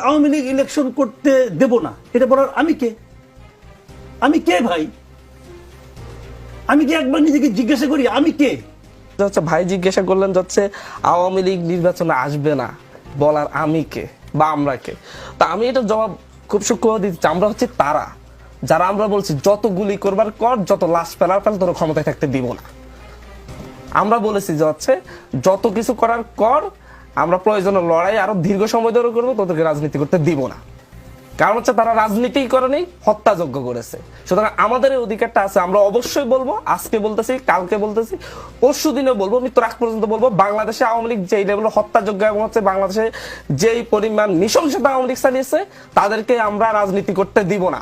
Awami League election করতে দেব না। এটা বলার আমি কে? আমি কে ভাই? আমি কি একবার নিজেকে জিজ্ঞাসা করি, আমি কে? হচ্ছে ভাই জিজ্ঞাসা করলেন যাচ্ছে আওয়ামী লীগ নির্বাচনে আসবে না বলার আমি কে বা আমরা কে? তা আমি এটা জবাব খুব সূক্ষ্ম দিচ্ছি আমরা হচ্ছে তারা। যারা আমরা বলছি, যত গুলি করবার কর, যত লাশ ফেলার ফেল, তোর ক্ষমতায় থাকতে দিব না। আমরা বলেছি যে হচ্ছে যত কিছু করার কর আমরা প্রয়োজনে লড়াই আরও দীর্ঘ সময় ধরে করব তোদেরকে রাজনীতি করতে দিব না। কারণ হচ্ছে তারা রাজনীতি করেনি হত্যাযজ্ঞ করেছে। সুতরাং আমাদের এই অধিকারটা আছে আমরা অবশ্যই বলব আজকে বলতেছি কালকে বলতেছি পরশু দিনে বলব মৃত্যুর আগ পর্যন্ত বলব বাংলাদেশে আওয়ামী লীগ যেই লেভেল হত্যাযজ্ঞ এবং হচ্ছে বাংলাদেশে যেই পরিমাণ নৃশংসতা আওয়ামী লীগ চালিয়েছে তাদেরকে আমরা রাজনীতি করতে দিব না।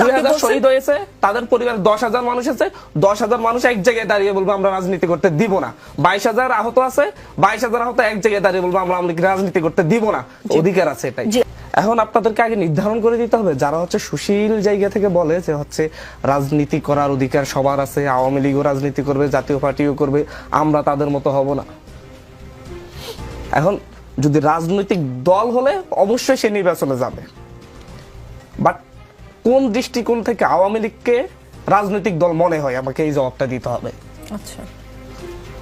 দুই হাজার শহীদ হয়েছে তাদের পরিবার দশ হাজার মানুষ আছে দশ হাজার মানুষ এক জায়গায় দাঁড়িয়ে বলব আমরা রাজনীতি করতে দিব না। বাইশ হাজার আহত আছে বাইশ হাজার আহত এক জায়গায় দাঁড়িয়ে বলব আমরা আওয়ামী রাজনীতি করতে দিব না। অধিকার আছে এটাই। এখন আপনাদেরকে আগে নির্ধারণ করে দিতে হবে যারা হচ্ছে সুশীল জায়গা থেকে বলে যে হচ্ছে রাজনীতি করার অধিকার সবার আছে আওয়ামী লীগও রাজনীতি করবে জাতীয় পার্টিও করবে আমরা তাদের মতো হব না। এখন যদি রাজনৈতিক দল হলে অবশ্যই সে নির্বাচনে যাবে। বাট কোন দৃষ্টিকোণ থেকে আওয়ামী লীগকে রাজনৈতিক দল মনে হয়? আমাকে এই জবাবটা দিতে হবে। আচ্ছা।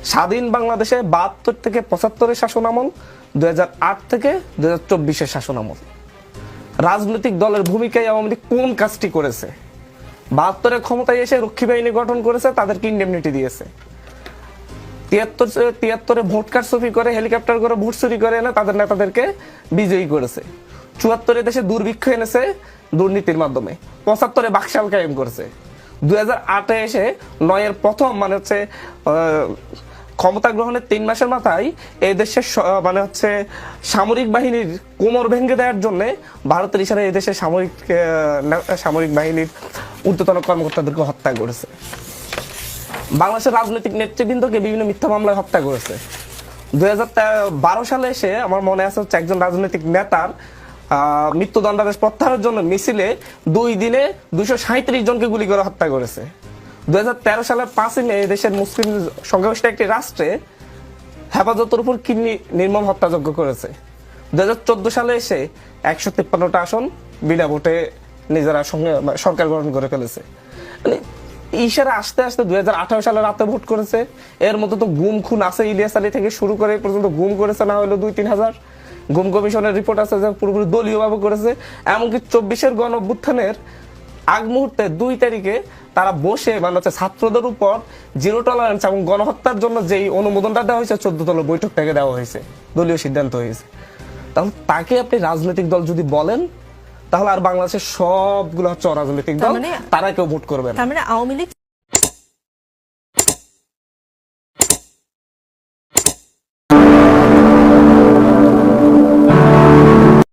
স্বাধীন বাংলাদেশে বাহাত্তর থেকে পঁচাত্তরের শাসন আমল দুই হাজার আট থেকে দুই হাজার চব্বিশের শাসন আমল। রাজনৈতিক দলের ভূমিকায় আওয়ামী লীগ কোন কাজটি করেছে? বাহাত্তরের ক্ষমতায় এসে রক্ষী বাহিনী গঠন করেছে, তাদেরকে ইন্ডেমনিটি দিয়েছে। তিয়াত্তর, তিয়াত্তরে ভোট করে, হেলিকপ্টার করে, ভোট চুরি করে এনে তাদের নেতাদেরকে বিজয়ী করেছে। চুয়াত্তরে দেশে দুর্ভিক্ষ এনেছে দুর্নীতির মাধ্যমে। পঁচাত্তরে বাকশাল কায়েম করেছে। দুই হাজার আটে এসে নয়ের প্রথম মানে হচ্ছে ক্ষমতা গ্রহণের তিন মাসের মাথায় এই দেশের মানে হচ্ছে সামরিক বাহিনীর কোমর ভেঙে দেওয়ার জন্য ভারতের ইশারায় এই দেশের সামরিক সামরিক বাহিনীর ঊর্ধ্বতন কর্মকর্তাদেরকে হত্যা করেছে। বাংলাদেশের রাজনৈতিক নেতৃবৃন্দকে বিভিন্ন মিথ্যা মামলায় হত্যা করেছে। দুই বারো সালে এসে আমার মনে আছে হচ্ছে একজন রাজনৈতিক নেতার মৃত্যুদণ্ডাদেশ প্রত্যাহারের জন্য মিছিলে দুই দিনে দুইশো সাঁত্রিশ জনকে গুলি করে হত্যা করেছে। দুই সালের পাঁচই মে দেশের মুসলিম সংখ্যাগরিষ্ঠ একটি রাষ্ট্রে হেফাজতের উপর কি নি- নির্মম হত্যাযজ্ঞ করেছে। দুই সালে এসে একশো তিপ্পান্নটা আসন বিনা ভোটে নিজেরা সরকার গঠন করে ফেলেছে। মানে ইশারা আস্তে আস্তে দুই সালে রাতে ভোট করেছে। এর মধ্যে তো গুম খুন আছে, ইলিয়াস আলী থেকে শুরু করে পর্যন্ত গুম করেছে, না হলো দুই, তিন হাজার। গুম কমিশনের রিপোর্ট আছে যে পুরোপুরি দলীয় ভাবে করেছে। এমনকি চব্বিশের গণ অভ্যুত্থানের আগ মুহূর্তে দুই তারিখে তারা বসে মানে হচ্ছে ছাত্রদের উপর জিরো টলারেন্স এবং গণহত্যার জন্য যেই অনুমোদনটা দেওয়া হয়েছে চোদ্দ তল বৈঠকটাকে থেকে দেওয়া হয়েছে দলীয় সিদ্ধান্ত হয়েছে। তাহলে তাকে আপনি রাজনৈতিক দল যদি বলেন তাহলে আর বাংলাদেশের সবগুলো হচ্ছে অরাজনৈতিক দল তার মানে- তারা কেউ ভোট করবেন না। মানে আওয়ামী লীগ